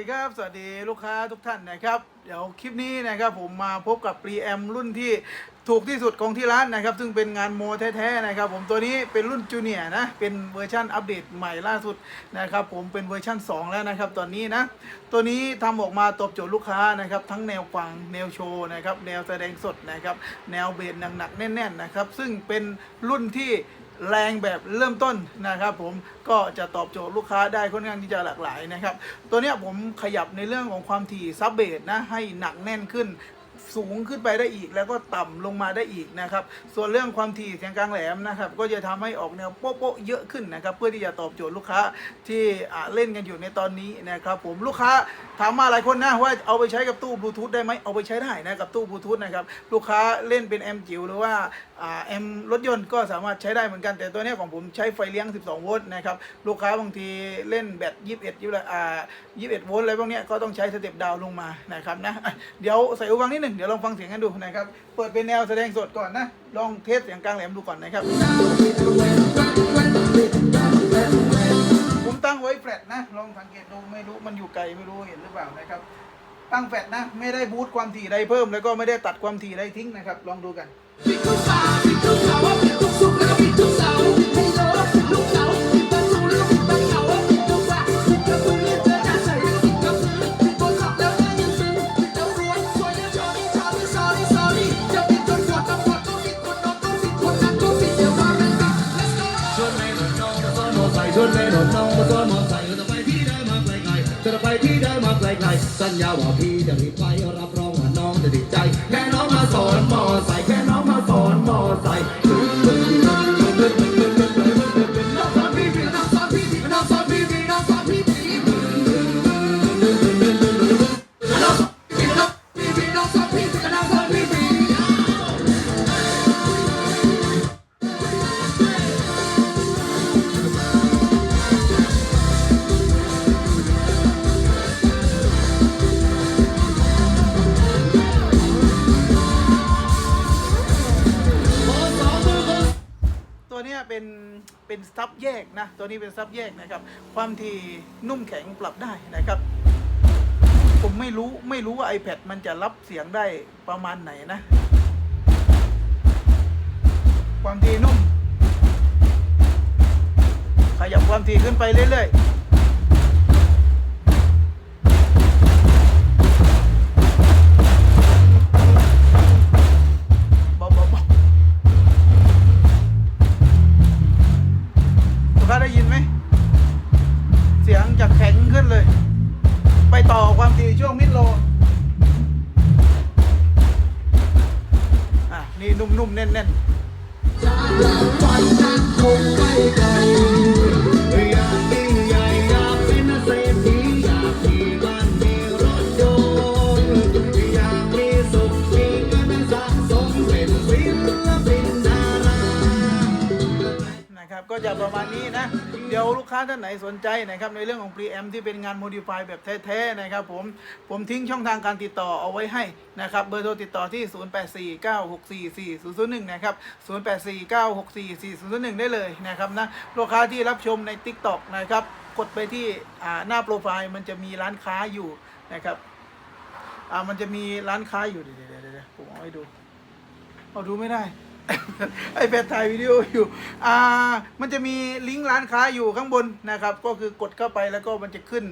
ดีครับ สวัสดีลูกค้าทุกท่านนะครับ เดี๋ยวคลิปนี้นะครับผมมาพบกับปรีแอมรุ่นที่ถูกที่สุดของที่ร้านนะครับ ซึ่งเป็นงานโมแท้ๆนะครับ ผมตัวนี้เป็นรุ่นจูเนียร์นะ เป็นเวอร์ชันอัปเดตใหม่ล่าสุดนะครับ ผมเป็นเวอร์ชัน2 แล้วนะครับ ตอนนี้นะ ตัวนี้ทำออกมาตอบโจทย์ลูกค้านะครับ ทั้งแนวฟังแนวโชว์นะครับ แนวแสดงสดนะครับ แนวเบสหนักๆแน่น ๆนะครับ ซึ่งเป็นรุ่นที่ แรงแบบเริ่มต้นนะครับ ผมก็จะตอบโจทย์ลูกค้าได้ค่อนข้างที่จะหลากหลายนะครับ ตัวเนี้ยผมขยับในเรื่องของความถี่ซับเบสนะให้หนักแน่นขึ้น สูงขึ้นไปได้อีก แล้วก็ต่ำลงมาได้อีกนะครับ ส่วนเรื่องความถี่เสียงกลางแหลมนะครับ ก็จะทำให้ออกแนวโป๊ะๆเยอะขึ้นนะครับ เพื่อที่จะตอบโจทย์ลูกค้าที่เล่นกันอยู่ในตอนนี้นะครับ ผมลูกค้าถามมาหลายคนนะว่าเอาไปใช้กับตู้บลูทูธได้ไหมเอาไปใช้ได้นะกับตู้บลูทูธนะครับลูกค้าเล่นเป็นแอมจิ๋วหรือว่าแอมรถยนต์ก็สามารถใช้ได้เหมือนกันแต่ตัวนี้ของผมใช้ไฟเลี้ยง 12 โวลต์นะครับลูกค้าบางทีเล่นแบต21ยี่อ่า21โวลต์อะไรพวกนี้ก็ต้องใช้สเต็ปดาวน์ลงมานะครับนะเดี๋ยวใส่หูฟังนิดหนึ่งดี๋ยวลองฟังเสียงกันดูนะครับ เปิดเป็นแนวแสดงสดก่อนนะ ลองเทสเสียงกลางแหลมดูก่อนนะครับ ผมตั้งไว้แฟลตนะ ลองสังเกตดูไม่รู้มันอยู่ไกลไม่รู้เห็นหรือเปล่านะครับ ตั้งแฟลตนะ ไม่ได้บูตความถี่ใดเพิ่ม แล้วก็ไม่ได้ตัดความถี่ใดทิ้งนะครับ ลองดูกัน ชวนแม่นในน้องมาซ้อนมอไซค์จะไปที่ใดมาไกลๆจะไปที่ใดมาไกลๆสัญญาว่าพี่จะรีบไปรับรองว่าน้องจะติดใจแค่น้องมาสอนมอ เป็นซับแยกนะ ตัวนี้เป็นซับแยกนะครับ ความที่นุ่มแข็งปรับได้นะครับ ผมไม่รู้ไม่รู้ว่า iPad มันจะรับเสียงได้ประมาณไหนนะ ความที่นุ่ม ขยับความถี่ขึ้นไปเรื่อยๆ ต่อความถี่ช่วงมิดโลอะนี่นุ่มๆแน่นๆ ลูกค้าท่านไหนสนใจนะครับในเรื่องของ preamp ที่เป็นงาน modify แบบแท้ๆนะครับผมผมทิ้งช่องทางการติดต่อเอาไว้ให้นะครับเบอร์โทรติดต่อที่ 0849644001 นะครับ 0849644001 ได้เลยนะครับนะลูกค้าที่รับชมใน TikTok นะครับกดไปที่หน้าโปรไฟล์มันจะมีร้านค้าอยู่นะครับอ่ามันจะมีร้านค้าอยู่เดี๋ยวเดี๋ยวเดี๋ยวผมเอาให้ดูเอาดูไม่ได้ ไอแพดถ่ายวิดีโออยู่ อ่า มันจะมีลิงก์ร้านค้าอยู่ข้างบนนะครับ ก็คือกดเข้าไปแล้วก็มันจะขึ้น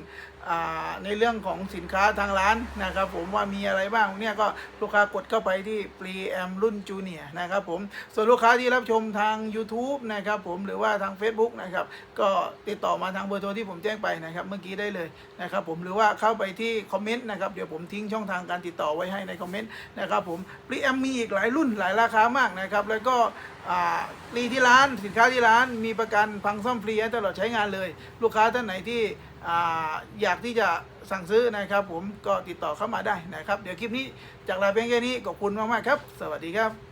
ในเรื่องของสินค้าทางร้านนะครับผมว่ามีอะไรบ้างเนี่ยก็ลูกค้ากดเข้าไปที่ปรีแอมรุ่นจูเนียนะครับผมส่วนลูกค้าที่รับชมทาง YouTube นะครับผมหรือว่าทาง Facebook นะครับก็ติดต่อมาทางเบอร์โทรที่ผมแจ้งไปนะครับเมื่อกี้ได้เลยนะครับผมหรือว่าเข้าไปที่คอมเมนต์นะครับเดี๋ยวผมทิ้งช่องทางการติดต่อไว้ให้ในคอมเมนต์นะครับผมปรีแอมมีอีกหลายรุ่นหลายราคามากนะครับแล้วก็ รีที่ร้านสินค้าที่ร้านมีประกันพังซ่อมฟรีให้ตลอดใช้งานเลย ลูกค้าท่านไหนที่อ่อยากที่จะสั่งซื้อนะครับ ผมก็ติดต่อเข้ามาได้นะครับ เดี๋ยวคลิปนี้จากลาเพียงแค่นี้ขอบคุณมากๆครับ สวัสดีครับ